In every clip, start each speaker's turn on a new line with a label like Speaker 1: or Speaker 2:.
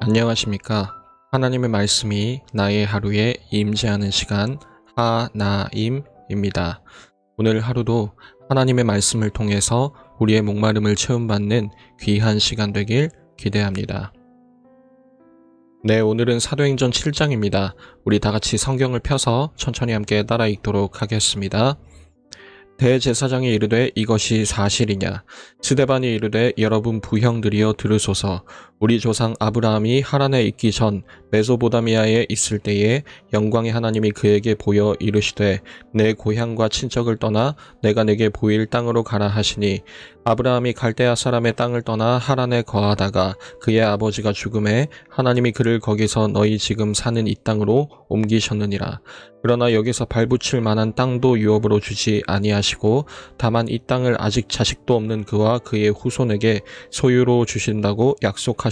Speaker 1: 안녕하십니까. 하나님의 말씀이 나의 하루에 임재하는 시간 하나임입니다. 오늘 하루도 하나님의 말씀을 통해서 우리의 목마름을 채움받는 귀한 시간 되길 기대합니다. 네, 오늘은 사도행전 7장입니다. 우리 다 같이 성경을 펴서 천천히 함께 따라 읽도록 하겠습니다. 대제사장이 이르되 이것이 사실이냐 스데반이 이르되 여러분 부형들이여 들으소서 우리 조상 아브라함이 하란에 있기 전 메소보다미아에 있을 때에 영광의 하나님이 그에게 보여 이르시되 내 고향과 친척을 떠나 내가 내게 보일 땅으로 가라 하시니 아브라함이 갈대아 사람의 땅을 떠나 하란에 거하다가 그의 아버지가 죽음에 하나님이 그를 거기서 너희 지금 사는 이 땅으로 옮기셨느니라. 그러나 여기서 발붙일 만한 땅도 유업으로 주지 아니하시고 다만 이 땅을 아직 자식도 없는 그와 그의 후손에게 소유로 주신다고 약속하셨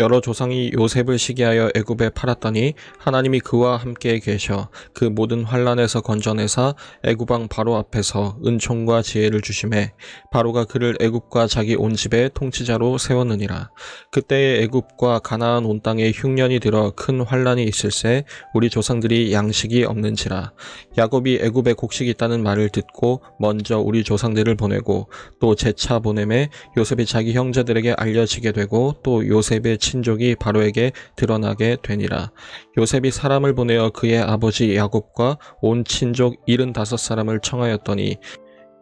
Speaker 1: 여러 조상이 요셉을 시기하여 애굽에 팔았더니 하나님이 그와 함께 계셔 그 모든 환란에서 건져내사 애굽 왕 바로 앞에서 은총과 지혜를 주심에 바로가 그를 애굽과 자기 온 집의 통치자로 세웠느니라. 그때에 애굽과 가나안 온 땅에 흉년이 들어 큰 환란이 있을세 우리 조상들이 양식이 없는지라. 야곱이 애굽에 곡식이 있다는 말을 듣고 먼저 우리 조상들을 보내고 또 재차 보냄에 요셉이 자기 형제들에게 알려지게 되고 또 요셉의 친족이 바로에게 드러나게 되니라. 요셉이 사람을 보내어 그의 아버지 야곱과 온 친족 75사람을 청하였더니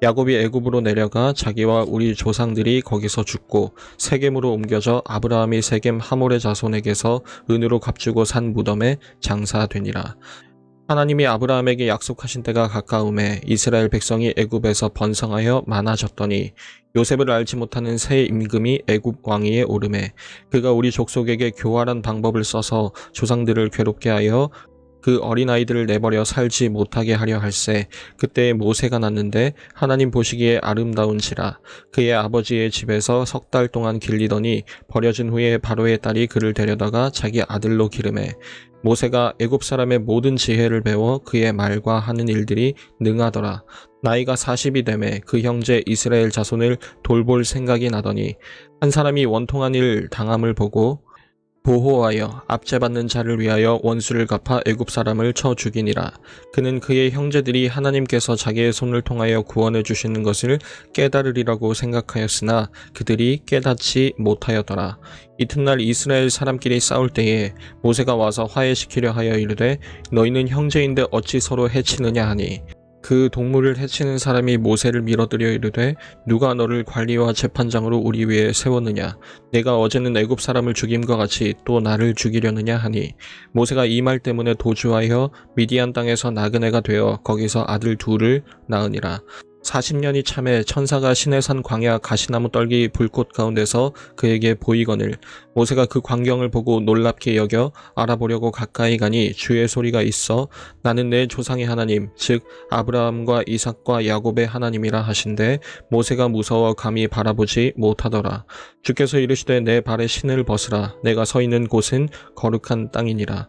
Speaker 1: 야곱이 애굽으로 내려가 자기와 우리 조상들이 거기서 죽고 세겜으로 옮겨져 아브라함이 세겜 하몰의 자손에게서 은으로 값주고 산 무덤에 장사되니라. 하나님이 아브라함에게 약속하신 때가 가까움에 이스라엘 백성이 애굽에서 번성하여 많아졌더니 요셉을 알지 못하는 새 임금이 애굽 왕위에 오르매 그가 우리 족속에게 교활한 방법을 써서 조상들을 괴롭게 하여 그 어린아이들을 내버려 살지 못하게 하려 할세 그때에 모세가 났는데 하나님 보시기에 아름다운지라 그의 아버지의 집에서 석 달 동안 길리더니 버려진 후에 바로의 딸이 그를 데려다가 자기 아들로 기름해 모세가 애굽 사람의 모든 지혜를 배워 그의 말과 하는 일들이 능하더라. 나이가 40이 되매 그 형제 이스라엘 자손을 돌볼 생각이 나더니 한 사람이 원통한 일 당함을 보고 보호하여 압제받는 자를 위하여 원수를 갚아 애굽 사람을 쳐 죽이니라. 그는 그의 형제들이 하나님께서 자기의 손을 통하여 구원해 주시는 것을 깨달으리라고 생각하였으나 그들이 깨닫지 못하였더라. 이튿날 이스라엘 사람끼리 싸울 때에 모세가 와서 화해시키려 하여 이르되 너희는 형제인데 어찌 서로 해치느냐 하니 그 동물을 해치는 사람이 모세를 밀어들여 이르되 누가 너를 관리와 재판장으로 우리 위에 세웠느냐? 내가 어제는 애굽 사람을 죽임과 같이 또 나를 죽이려느냐 하니? 모세가 이 말 때문에 도주하여 미디안 땅에서 나그네가 되어 거기서 아들 둘을 낳으니라 40년이 참에 천사가 시내산 광야 가시나무 떨기 불꽃 가운데서 그에게 보이거늘 모세가 그 광경을 보고 놀랍게 여겨 알아보려고 가까이 가니 주의 소리가 있어 나는 내 조상의 하나님 즉 아브라함과 이삭과 야곱의 하나님이라 하신데 모세가 무서워 감히 바라보지 못하더라. 주께서 이르시되 내 발에 신을 벗으라. 내가 서 있는 곳은 거룩한 땅이니라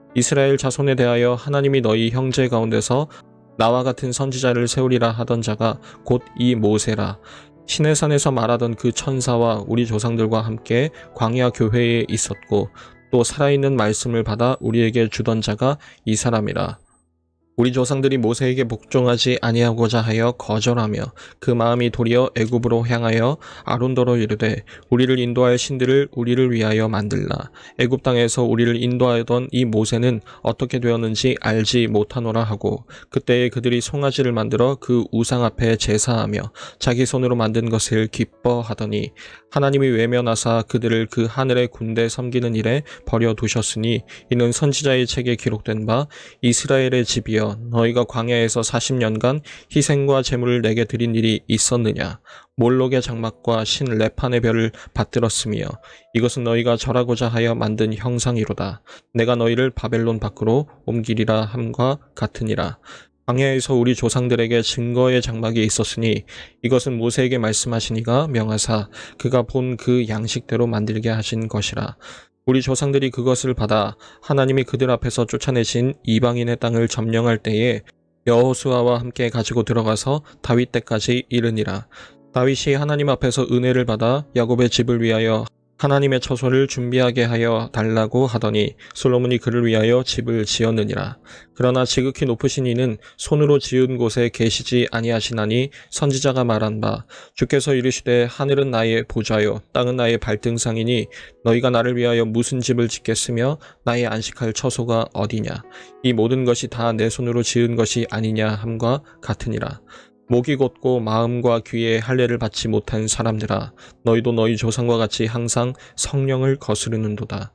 Speaker 1: 이스라엘 자손에 대하여 하나님이 너희 형제 가운데서 나와 같은 선지자를 세우리라 하던 자가 곧 이 모세라. 시내산에서 말하던 그 천사와 우리 조상들과 함께 광야 교회에 있었고 또 살아있는 말씀을 받아 우리에게 주던 자가 이 사람이라. 우리 조상들이 모세에게 복종하지 아니하고자 하여 거절하며 그 마음이 도리어 애굽으로 향하여 아론더로 이르되 우리를 인도할 신들을 우리를 위하여 만들라. 애굽 땅에서 우리를 인도하던 이 모세는 어떻게 되었는지 알지 못하노라 하고 그때에 그들이 송아지를 만들어 그 우상 앞에 제사하며 자기 손으로 만든 것을 기뻐하더니 하나님이 외면하사 그들을 그 하늘의 군대 섬기는 일에 버려 두셨으니 이는 선지자의 책에 기록된 바 이스라엘의 집이여 너희가 광야에서 40년간 희생과 제물을 내게 드린 일이 있었느냐? 몰록의 장막과 신 레판의 별을 받들었으며 이것은 너희가 절하고자 하여 만든 형상이로다. 내가 너희를 바벨론 밖으로 옮기리라 함과 같으니라. 광야에서 우리 조상들에게 증거의 장막이 있었으니 이것은 모세에게 말씀하시니가 명하사 그가 본 그 양식대로 만들게 하신 것이라 우리 조상들이 그것을 받아 하나님이 그들 앞에서 쫓아내신 이방인의 땅을 점령할 때에 여호수아와 함께 가지고 들어가서 다윗 때까지 이르니라. 다윗이 하나님 앞에서 은혜를 받아 야곱의 집을 위하여 하나님의 처소를 준비하게 하여 달라고 하더니 솔로몬이 그를 위하여 집을 지었느니라. 그러나 지극히 높으신 이는 손으로 지은 곳에 계시지 아니하시나니 선지자가 말한 바 주께서 이르시되 하늘은 나의 보좌요 땅은 나의 발등상이니 너희가 나를 위하여 무슨 집을 짓겠으며 나의 안식할 처소가 어디냐 이 모든 것이 다 내 손으로 지은 것이 아니냐 함과 같으니라. 목이 곧고 마음과 귀에 할례를 받지 못한 사람들아 너희도 너희 조상과 같이 항상 성령을 거스르는도다.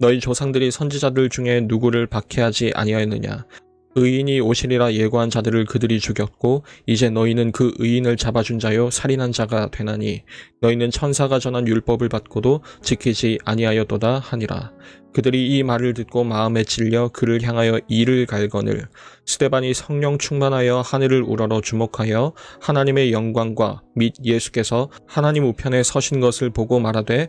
Speaker 1: 너희 조상들이 선지자들 중에 누구를 박해하지 아니하였느냐 의인이 오시리라 예고한 자들을 그들이 죽였고 이제 너희는 그 의인을 잡아준 자요 살인한 자가 되나니 너희는 천사가 전한 율법을 받고도 지키지 아니하였도다 하니라. 그들이 이 말을 듣고 마음에 찔려 그를 향하여 이를 갈거늘 스테반이 성령 충만하여 하늘을 우러러 주목하여 하나님의 영광과 및 예수께서 하나님 우편에 서신 것을 보고 말하되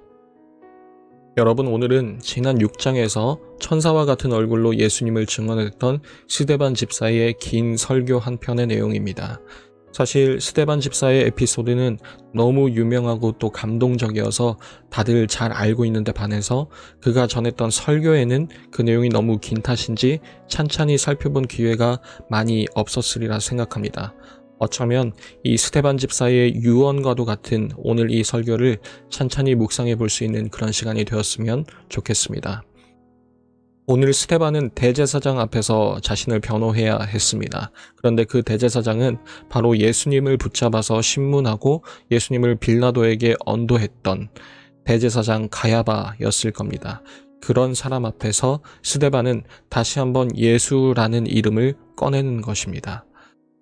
Speaker 1: 여러분 오늘은 지난 6장에서 천사와 같은 얼굴로 예수님을 증언했던 스데반 집사의 긴 설교 한 편의 내용입니다. 사실 스데반 집사의 에피소드는 너무 유명하고 또 감동적이어서 다들 잘 알고 있는데 반해서 그가 전했던 설교에는 그 내용이 너무 긴 탓인지 찬찬히 살펴본 기회가 많이 없었으리라 생각합니다. 어쩌면 이 스테반 집사의 유언과도 같은 오늘 이 설교를 찬찬히 묵상해 볼 수 있는 그런 시간이 되었으면 좋겠습니다. 오늘 스테반은 대제사장 앞에서 자신을 변호해야 했습니다. 그런데 그 대제사장은 바로 예수님을 붙잡아서 신문하고 예수님을 빌라도에게 언도했던 대제사장 가야바였을 겁니다. 그런 사람 앞에서 스데반은 다시 한번 예수라는 이름을 꺼내는 것입니다.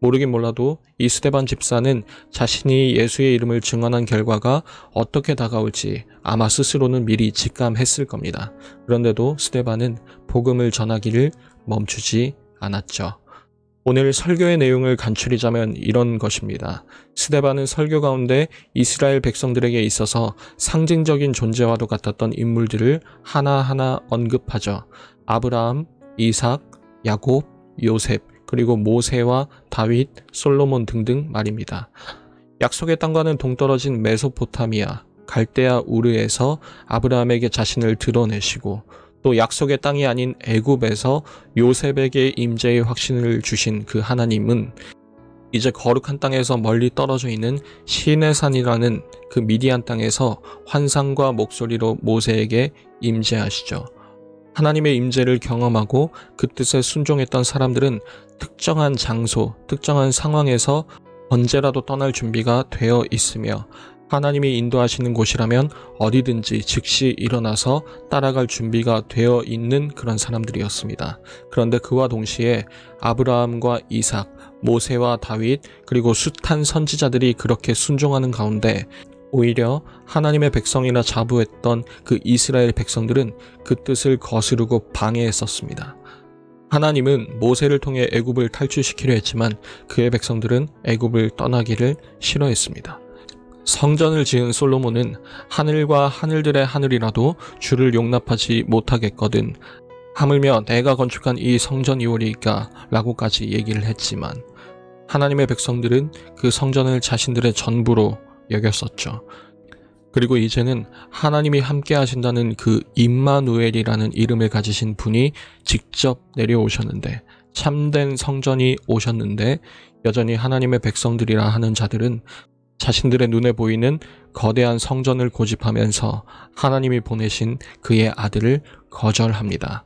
Speaker 1: 모르긴 몰라도 이 스테반 집사는 자신이 예수의 이름을 증언한 결과가 어떻게 다가올지 아마 스스로는 미리 직감했을 겁니다. 그런데도 스테반은 복음을 전하기를 멈추지 않았죠. 오늘 설교의 내용을 간추리자면 이런 것입니다. 스데반은 설교 가운데 이스라엘 백성들에게 있어서 상징적인 존재와도 같았던 인물들을 하나하나 언급하죠. 아브라함, 이삭, 야곱, 요셉, 그리고 모세와 다윗, 솔로몬 등등 말입니다. 약속의 땅과는 동떨어진 메소포타미아, 갈대아 우르에서 아브라함에게 자신을 드러내시고 또 약속의 땅이 아닌 애굽에서 요셉에게 임재의 확신을 주신 그 하나님은 이제 거룩한 땅에서 멀리 떨어져 있는 시내산이라는 그 미디안 땅에서 환상과 목소리로 모세에게 임재하시죠. 하나님의 임재를 경험하고 그 뜻에 순종했던 사람들은 특정한 장소, 특정한 상황에서 언제라도 떠날 준비가 되어 있으며 하나님이 인도하시는 곳이라면 어디든지 즉시 일어나서 따라갈 준비가 되어 있는 그런 사람들이었습니다. 그런데 그와 동시에 아브라함과 이삭, 모세와 다윗, 그리고 숱한 선지자들이 그렇게 순종하는 가운데 오히려 하나님의 백성이나 자부했던 그 이스라엘 백성들은 그 뜻을 거스르고 방해했었습니다. 하나님은 모세를 통해 애굽을 탈출시키려 했지만 그의 백성들은 애굽을 떠나기를 싫어했습니다. 성전을 지은 솔로몬은 하늘과 하늘들의 하늘이라도 주를 용납하지 못하겠거든 하물며 내가 건축한 이 성전이오리까 라고까지 얘기를 했지만 하나님의 백성들은 그 성전을 자신들의 전부로 여겼었죠. 그리고 이제는 하나님이 함께 하신다는 그 임마누엘이라는 이름을 가지신 분이 직접 내려오셨는데 참된 성전이 오셨는데 여전히 하나님의 백성들이라 하는 자들은 자신들의 눈에 보이는 거대한 성전을 고집하면서 하나님이 보내신 그의 아들을 거절합니다.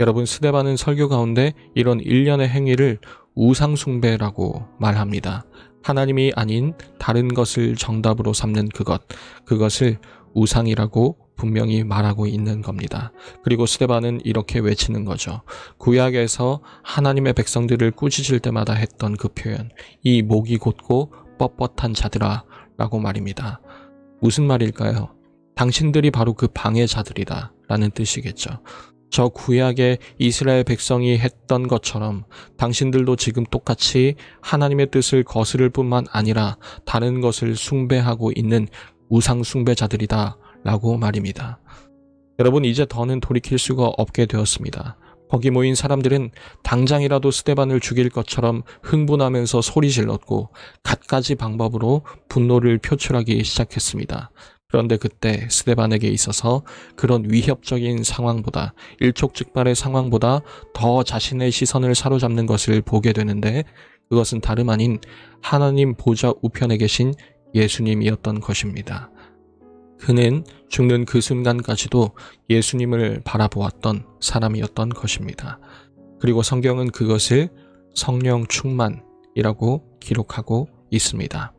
Speaker 1: 여러분 스데반은 설교 가운데 이런 일련의 행위를 우상숭배라고 말합니다. 하나님이 아닌 다른 것을 정답으로 삼는 그것, 그것을 우상이라고 분명히 말하고 있는 겁니다. 그리고 스데반은 이렇게 외치는 거죠. 구약에서 하나님의 백성들을 꾸짖을 때마다 했던 그 표현, 이 목이 곧고 뻣뻣한 자들아 라고 말입니다. 무슨 말일까요? 당신들이 바로 그 방해자들이다 라는 뜻이겠죠. 저 구약의 이스라엘 백성이 했던 것처럼 당신들도 지금 똑같이 하나님의 뜻을 거스를 뿐만 아니라 다른 것을 숭배하고 있는 우상 숭배자들이다 라고 말입니다. 여러분 이제 더는 돌이킬 수가 없게 되었습니다. 거기 모인 사람들은 당장이라도 스테반을 죽일 것처럼 흥분하면서 소리 질렀고 갖가지 방법으로 분노를 표출하기 시작했습니다. 그런데 그때 스테반에게 있어서 그런 위협적인 상황보다 일촉즉발의 상황보다 더 자신의 시선을 사로잡는 것을 보게 되는데 그것은 다름 아닌 하나님 보좌 우편에 계신 예수님이었던 것입니다. 그는 죽는 그 순간까지도 예수님을 바라보았던 사람이었던 것입니다. 그리고 성경은 그것을 성령 충만이라고 기록하고 있습니다.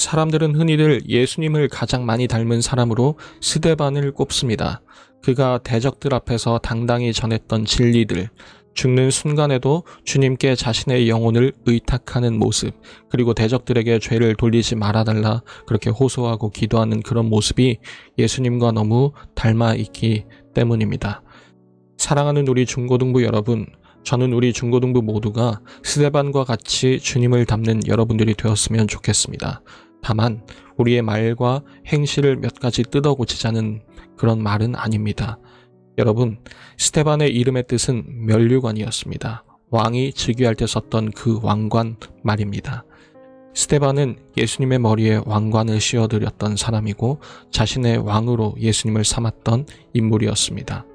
Speaker 1: 사람들은 흔히들 예수님을 가장 많이 닮은 사람으로 스데반을 꼽습니다. 그가 대적들 앞에서 당당히 전했던 진리들, 죽는 순간에도 주님께 자신의 영혼을 의탁하는 모습, 그리고 대적들에게 죄를 돌리지 말아달라 그렇게 호소하고 기도하는 그런 모습이 예수님과 너무 닮아 있기 때문입니다. 사랑하는 우리 중고등부 여러분, 저는 우리 중고등부 모두가 스데반과 같이 주님을 닮는 여러분들이 되었으면 좋겠습니다. 다만 우리의 말과 행실을 몇 가지 뜯어 고치자는 그런 말은 아닙니다. 여러분, 스테반의 이름의 뜻은 멸류관이었습니다. 왕이 즉위할 때 썼던 그 왕관 말입니다. 스테반은 예수님의 머리에 왕관을 씌워드렸던 사람이고 자신의 왕으로 예수님을 삼았던 인물이었습니다.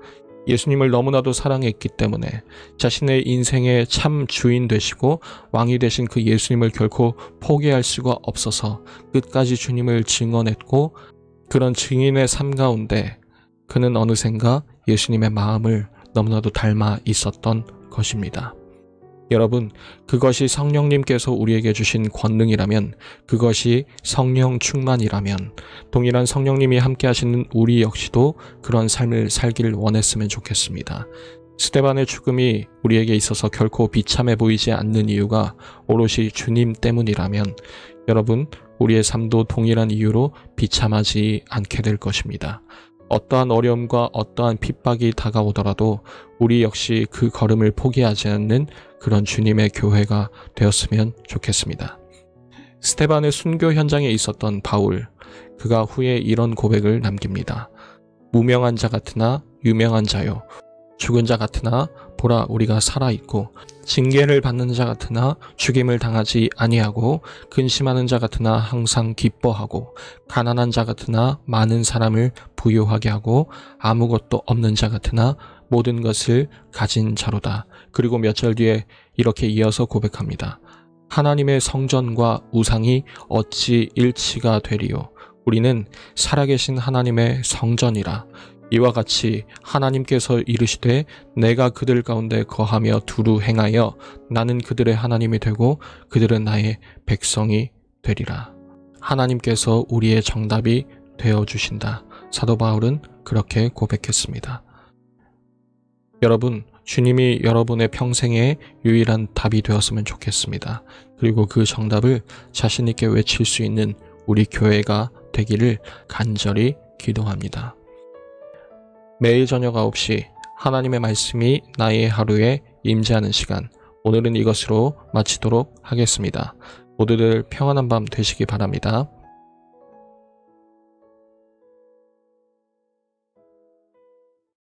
Speaker 1: 예수님을 너무나도 사랑했기 때문에 자신의 인생의 참 주인 되시고 왕이 되신 그 예수님을 결코 포기할 수가 없어서 끝까지 주님을 증언했고 그런 증인의 삶 가운데 그는 어느샌가 예수님의 마음을 너무나도 닮아 있었던 것입니다. 여러분, 그것이 성령님께서 우리에게 주신 권능이라면, 그것이 성령 충만이라면, 동일한 성령님이 함께 하시는 우리 역시도 그런 삶을 살기를 원했으면 좋겠습니다. 스테반의 죽음이 우리에게 있어서 결코 비참해 보이지 않는 이유가 오롯이 주님 때문이라면, 여러분, 우리의 삶도 동일한 이유로 비참하지 않게 될 것입니다. 어떠한 어려움과 어떠한 핍박이 다가오더라도 우리 역시 그 걸음을 포기하지 않는 그런 주님의 교회가 되었으면 좋겠습니다. 스테반의 순교 현장에 있었던 바울, 그가 후에 이런 고백을 남깁니다. 무명한 자 같으나 유명한 자요. 죽은 자 같으나 보라 우리가 살아 있고 징계를 받는 자 같으나 죽임을 당하지 아니하고 근심하는 자 같으나 항상 기뻐하고 가난한 자 같으나 많은 사람을 부유하게 하고 아무것도 없는 자 같으나 모든 것을 가진 자로다. 그리고 몇 절 뒤에 이렇게 이어서 고백합니다. 하나님의 성전과 우상이 어찌 일치가 되리요. 우리는 살아계신 하나님의 성전이라 이와 같이 하나님께서 이르시되 내가 그들 가운데 거하며 두루 행하여 나는 그들의 하나님이 되고 그들은 나의 백성이 되리라. 하나님께서 우리의 정답이 되어 주신다. 사도 바울은 그렇게 고백했습니다. 여러분, 주님이 여러분의 평생의 유일한 답이 되었으면 좋겠습니다. 그리고 그 정답을 자신있게 외칠 수 있는 우리 교회가 되기를 간절히 기도합니다. 매일 저녁 9시 하나님의 말씀이 나의 하루에 임재하는 시간. 오늘은 이것으로 마치도록 하겠습니다. 모두들 평안한 밤 되시기 바랍니다.